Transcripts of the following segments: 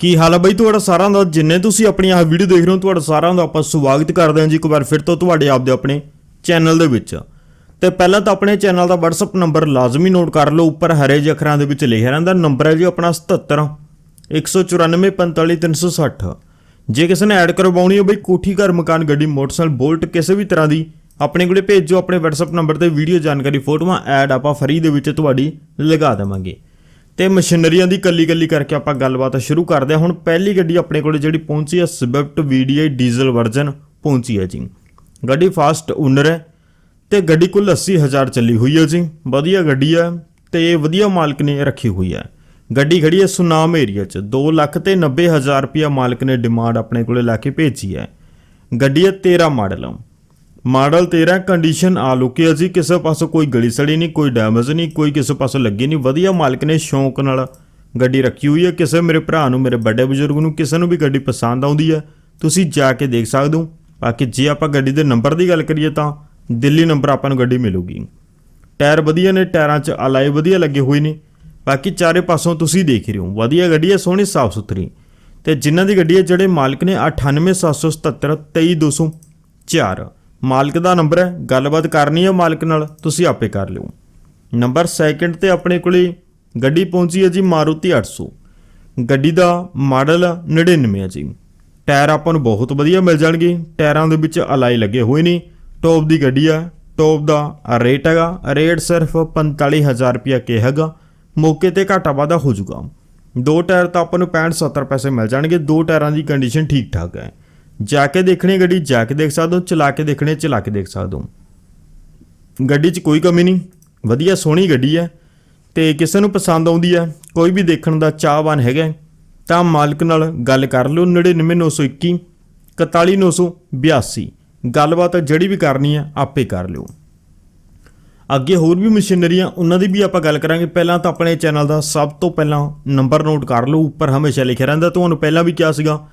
ਕੀ ਹਾਲ ਹੈ ਬਈ? ਤੁਹਾਡਾ ਸਾਰਿਆਂ ਦਾ ਜਿੰਨੇ ਤੁਸੀਂ ਆਪਣੀ ਆਹ ਵੀਡੀਓ ਦੇਖ ਰਹੇ ਹੋ, ਤੁਹਾਡਾ ਸਾਰਿਆਂ ਦਾ ਆਪਾਂ ਸਵਾਗਤ ਕਰਦੇ ਹਾਂ ਜੀ ਇੱਕ ਵਾਰ ਫਿਰ ਤੋਂ ਤੁਹਾਡੇ ਆਪ ਦੇ ਆਪਣੇ ਚੈਨਲ ਦੇ ਵਿੱਚ। ਤੇ ਪਹਿਲਾਂ ਤਾਂ ਆਪਣੇ ਚੈਨਲ ਦਾ WhatsApp ਨੰਬਰ ਲਾਜ਼ਮੀ ਨੋਟ ਕਰ ਲਓ, ਉੱਪਰ ਹਰੇ ਜਿਹੇ ਅੱਖਰਾਂ ਦੇ ਵਿੱਚ ਲਿਖਿਆ ਰਹਿੰਦਾ ਨੰਬਰ ਹੈ ਜੀ ਆਪਣਾ 77 194 ਜੇ ਕਿਸੇ ਨੇ ਐਡ ਕਰਵਾਉਣੀ ਹੋ ਬਈ, ਕੋਠੀ, ਘਰ, ਮਕਾਨ, ਗੱਡੀ, ਮੋਟਰਸਾਈਕਲ, ਬੋਲਟ, ਕਿਸੇ ਵੀ ਤਰ੍ਹਾਂ ਦੀ, ਆਪਣੇ ਕੋਲੇ ਭੇਜੋ, ਆਪਣੇ WhatsApp ਨੰਬਰ ਤੇ ਵੀਡੀਓ ਜਾਣਕਾਰੀ, ਫੋਟੋਆਂ, ਐਡ ਆਪਾਂ ਫਰੀ ਦੇ ਵਿੱਚ ਤੁਹਾਡੀ ਲਗਾ ਦੇਵਾਂਗੇ। ਤੇ ਮਸ਼ੀਨਰੀਆਂ ਦੀ ਕੱਲੀ ਕੱਲੀ ਕਰਕੇ ਆਪਾਂ ਗੱਲਬਾਤ ਸ਼ੁਰੂ ਕਰਦੇ ਹਾਂ। ਹੁਣ ਪਹਿਲੀ ਗੱਡੀ ਆਪਣੇ ਕੋਲ ਜਿਹੜੀ ਪਹੁੰਚੀ ਹੈ, ਸਵਿਫਟ VDI ਡੀਜ਼ਲ ਵਰਜ਼ਨ ਪਹੁੰਚੀ ਹੈ ਜੀ। ਗੱਡੀ ਫਾਸਟ ਓਨਰ ਹੈ ਤੇ ਗੱਡੀ ਕੁੱਲ 80000 ਚੱਲੀ ਹੋਈ ਹੈ ਜੀ। ਵਧੀਆ ਗੱਡੀ ਹੈ ਤੇ ਵਧੀਆ ਮਾਲਕ ਨੇ ਰੱਖੀ ਹੋਈ ਹੈ। ਗੱਡੀ ਖੜੀ ਹੈ ਸੁਨਾਮ ਏਰੀਆ 'ਚ। 2 ਲੱਖ ਤੇ 90000 ਰੁਪਿਆ ਮਾਲਕ ਨੇ ਡਿਮਾਂਡ ਆਪਣੇ ਕੋਲੇ ਲਾ ਕੇ ਭੇਜੀ ਹੈ। ਗੱਡੀ ਹੈ 13 ਮਾਡਲ। ਮਾਡਲ 13 ਕੰਡੀਸ਼ਨ ਆ ਲੁਕੀ ਹੈ ਜੀ ਕਿਸੇ ਪਾਸੋਂ ਕੋਈ ਗਲੀ ਸੜੀ ਨਹੀਂ, ਕੋਈ ਡੈਮੇਜ ਨਹੀਂ, ਕੋਈ ਕਿਸੇ ਪਾਸੋਂ ਲੱਗੀ ਨਹੀਂ। ਵਧੀਆ ਮਾਲਕ ਨੇ ਸ਼ੌਂਕ ਨਾਲ ਗੱਡੀ ਰੱਖੀ ਹੋਈ ਹੈ। ਕਿਸੇ ਮੇਰੇ ਭਰਾ ਨੂੰ, ਮੇਰੇ ਵੱਡੇ ਬਜ਼ੁਰਗ ਨੂੰ, ਕਿਸੇ ਨੂੰ ਵੀ ਗੱਡੀ ਪਸੰਦ ਆਉਂਦੀ ਹੈ। ਤੁਸੀਂ ਜਾ ਕੇ ਦੇਖ ਸਕਦੇ ਹੋ। ਬਾਕੀ ਜੇ ਆਪਾਂ ਗੱਡੀ ਦੇ ਨੰਬਰ ਦੀ ਗੱਲ ਕਰੀਏ ਤਾਂ ਦਿੱਲੀ ਨੰਬਰ ਆਪਾਂ ਨੂੰ ਗੱਡੀ ਮਿਲੂਗੀ। ਟਾਇਰ ਵਧੀਆ ਨੇ, ਟਾਇਰਾਂ 'ਚ ਅਲਾਈ ਵਧੀਆ ਲੱਗੇ ਹੋਏ ਨੇ। ਬਾਕੀ ਚਾਰੇ ਪਾਸੋਂ ਤੁਸੀਂ ਦੇਖ ਰਹੇ ਹੋ। ਵਧੀਆ ਗੱਡੀ ਹੈ, ਸੋਹਣੀ, ਸਾਫ਼ ਸੁਥਰੀ। ਤੇ ਜਿਨ੍ਹਾਂ ਦੀ ਗੱਡੀ ਹੈ, ਜਿਹੜੇ ਮਾਲਕ ਨੇ 98777 23204 ਮਾਲਕ ਦਾ ਨੰਬਰ ਹੈ, ਗੱਲਬਾਤ ਕਰਨੀ ਹੈ ਮਾਲਕ ਨਾਲ, ਤੁਸੀਂ ਆਪੇ ਕਰ ਲਿਓ। ਨੰਬਰ ਸੈਕਿੰਡ ਤੇ ਆਪਣੇ ਕੋਲੇ ਗੱਡੀ ਪਹੁੰਚੀ ਹੈ ਜੀ ਮਾਰੂਤੀ 800 ਗੱਡੀ ਦਾ ਮਾਡਲ 99 ਹੈ ਜੀ। ਟਾਇਰ ਆਪਾਂ ਨੂੰ ਬਹੁਤ ਵਧੀਆ ਮਿਲ ਜਾਣਗੇ, ਟਾਇਰਾਂ ਦੇ ਵਿੱਚ ਅਲਾਈ ਲੱਗੇ ਹੋਏ ਨੇ। ਟੌਪ ਦੀ ਗੱਡੀ ਆ ਟੌਪ ਦਾ ਰੇਟ ਹੈਗਾ, ਰੇਟ ਸਿਰਫ 45000 ਰੁਪਇਆ ਕੇ ਹੈਗਾ। ਮੌਕੇ ਤੇ ਘਾਟਾ ਵਾਧਾ ਹੋ ਜਾਊਗਾ। ਦੋ ਟਾਇਰ ਤਾਂ ਆਪਾਂ ਨੂੰ 65 70 ਪੈਸੇ ਮਿਲ ਜਾਣਗੇ, ਦੋ ਟਾਇਰਾਂ ਦੀ ਕੰਡੀਸ਼ਨ ਠੀਕ ਠਾਕ ਹੈ। ਜਾ ਕੇ ਦੇਖਣੀ ਗੱਡੀ, ਜਾ ਕੇ ਦੇਖ ਸਕਦੇ ਹੋ, ਚਲਾ ਕੇ ਦੇਖਣੀ ਚਲਾ ਕੇ ਦੇਖ ਸਕਦੇ ਹੋ। ਗੱਡੀ 'ਚ ਕੋਈ ਕਮੀ ਨਹੀਂ। ਵਧੀਆ ਸੋਹਣੀ ਗੱਡੀ ਹੈ ਤੇ ਕਿਸੇ ਨੂੰ ਪਸੰਦ ਆਉਂਦੀ ਹੈ, ਕੋਈ ਵੀ ਦੇਖਣ ਦਾ ਚਾਹਵਾਨ ਹੈਗਾ ਤਾਂ ਮਾਲਕ ਨਾਲ ਗੱਲ ਕਰ ਲਿਓ। 99921 41982 ਗੱਲਬਾਤ ਜਿਹੜੀ ਵੀ ਕਰਨੀ ਹੈ, ਆਪੇ ਕਰ ਲਿਓ। ਅੱਗੇ ਹੋਰ ਵੀ ਮਸ਼ੀਨਰੀਆਂ, ਉਹਨਾਂ ਦੀ ਵੀ ਆਪਾਂ ਗੱਲ ਕਰਾਂਗੇ। ਪਹਿਲਾਂ ਤਾਂ ਆਪਣੇ ਚੈਨਲ ਦਾ ਸਭ ਤੋਂ ਪਹਿਲਾਂ ਨੰਬਰ ਨੋਟ ਕਰ ਲਓ। ਉੱਪਰ ਹਮੇਸ਼ਾ ਲਿਖਿਆ ਰਹਿੰਦਾ। ਤੁਹਾਨੂੰ ਪਹਿਲਾਂ ਵੀ ਕਿਹਾ ਸੀਗਾ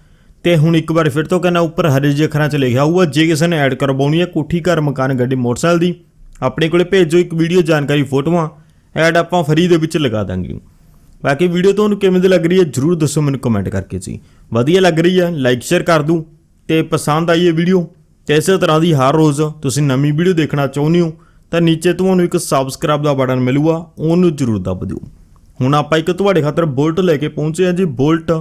ਤੇ ਹੁਣ ਇੱਕ ਵਾਰ ਫਿਰ ਤੋਂ ਕਹਿੰਦਾ ਉੱਪਰ ਹਰੇ ਜਿਹੇ ਅੱਖਰਾਂ 'ਚ ਲਿਖਿਆ ਹੋਊਗਾ, ਜੇ ਕਿਸੇ ਨੇ ਐਡ ਕਰਵਾਉਣੀ ਹੈ ਕੋਠੀ, ਘਰ, ਮਕਾਨ, ਗੱਡੀ, ਮੋਟਰਸਾਈਕਲ ਦੀ, ਆਪਣੇ ਕੋਲੇ ਭੇਜੋ ਇੱਕ ਵੀਡੀਓ ਜਾਣਕਾਰੀ ਫੋਟੋਆਂ, ਐਡ ਆਪਾਂ ਫਰੀ ਦੇ ਵਿੱਚ ਲਗਾ ਦਾਂਗੇ। ਬਾਕੀ ਵੀਡੀਓ ਤੁਹਾਨੂੰ ਕਿਵੇਂ ਦੀ ਲੱਗ ਰਹੀ ਹੈ ਜਰੂਰ ਦੱਸੋ ਮੈਨੂੰ ਕਮੈਂਟ ਕਰਕੇ ਜੀ। ਵਧੀਆ ਲੱਗ ਰਹੀ ਹੈ ਲਾਈਕ ਸ਼ੇਅਰ ਕਰ ਦੂੰ ਤੇ ਪਸੰਦ ਆਈ ਹੈ ਵੀਡੀਓ ਤੇ ਇਸੇ ਤਰ੍ਹਾਂ ਦੀ ਹਰ ਰੋਜ਼ ਤੁਸੀਂ ਨਵੀਂ ਵੀਡੀਓ ਦੇਖਣਾ ਚਾਹੁੰਦੇ ਹੋ ਤਾਂ ਨੀਚੇ ਤੁਹਾਨੂੰ ਇੱਕ ਸਬਸਕ੍ਰਾਈਬ ਦਾ ਬਟਨ ਮਿਲੂਗਾ, ਉਹਨੂੰ ਜਰੂਰ ਦਬ ਦਿਓ। ਹੁਣ ਆਪਾਂ ਇੱਕ ਤੁਹਾਡੇ ਖਾਤਰ ਬੁਲਟ ਲੈ ਕੇ ਪਹੁੰਚੇ ਹਾਂ ਜੀ, ਬੋਲਟ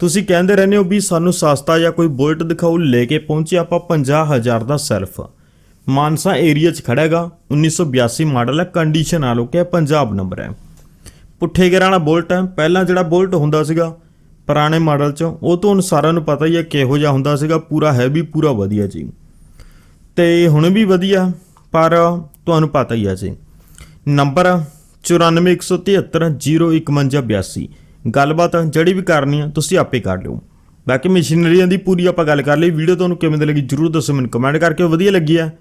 ਤੁਸੀਂ ਕਹਿੰਦੇ ਰਹਿੰਦੇ ਹੋ ਵੀ ਸਾਨੂੰ ਸਸਤਾ ਜਾਂ ਕੋਈ ਬੁਲਟ ਦਿਖਾਓ, ਲੈ ਕੇ ਪਹੁੰਚੇ ਆਪਾਂ 50000 ਦਾ ਸਿਰਫ ਮਾਨਸਾ ਏਰੀਆ 'ਚ ਖੜਾ ਹੈਗਾ 1982 ਮਾਡਲ ਹੈ ਕੰਡੀਸ਼ਨ ਆ ਲੋਕਿਆ ਪੰਜਾਬ ਨੰਬਰ ਹੈ। ਪੁੱਠੇ ਗੇਰਾਂ ਵਾਲਾ ਬੁਲਟ ਹੈ, ਪਹਿਲਾਂ ਜਿਹੜਾ ਬੁਲਟ ਹੁੰਦਾ ਸੀਗਾ, ਪੁਰਾਣੇ ਮਾਡਲ 'ਚ, ਉਹ ਤੁਹਾਨੂੰ ਸਾਰਿਆਂ ਨੂੰ ਪਤਾ ਹੀ ਹੈ ਕਿਹੋ ਜਿਹਾ ਹੁੰਦਾ ਸੀਗਾ, ਪੂਰਾ ਹੈਵੀ ਪੂਰਾ ਵਧੀਆ ਜੀ। ਤੇ ਹੁਣ ਵੀ ਵਧੀਆ, ਪਰ ਤੁਹਾਨੂੰ ਪਤਾ ਹੀ ਹੈ ਜੀ। ਨੰਬਰ 9417305182 ਗੱਲਬਾਤ ਜਿਹੜੀ ਵੀ ਕਰਨੀ ਆ, ਤੁਸੀਂ ਆਪੇ ਕਰ ਲਿਓ। ਬਾਕੀ ਮਸ਼ੀਨਰੀਆਂ ਦੀ ਪੂਰੀ ਆਪਾਂ ਗੱਲ ਕਰ ਲਈ, ਵੀਡੀਓ ਤੁਹਾਨੂੰ ਕਿਵੇਂ ਦੀ ਲੱਗੀ ਜਰੂਰ ਦੱਸੋ, ਮੈਨੂੰ ਕਮੈਂਟ ਕਰਕੇ ਵਧੀਆ ਲੱਗੀ ਹੈ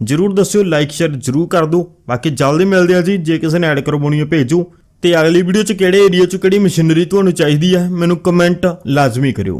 ਜਰੂਰ ਦੱਸਿਓ ਲਾਈਕ ਸ਼ੇਅਰ ਜਰੂਰ ਕਰ ਦਿਓ। ਬਾਕੀ ਜਲਦੀ ਮਿਲਦੇ ਆ ਜੀ, ਜੇ ਕਿਸੇ ਨੇ ਐਡ ਕਰਵਾਉਣੀ ਹੈ ਭੇਜੋ। ਤੇ ਅਗਲੀ ਵੀਡੀਓ 'ਚ ਕਿਹੜੇ ਏਰੀਆ 'ਚ ਕਿਹੜੀ ਮਸ਼ੀਨਰੀ ਤੁਹਾਨੂੰ ਚਾਹੀਦੀ ਹੈ ਮੈਨੂੰ ਕਮੈਂਟ ਲਾਜ਼ਮੀ ਕਰਿਓ।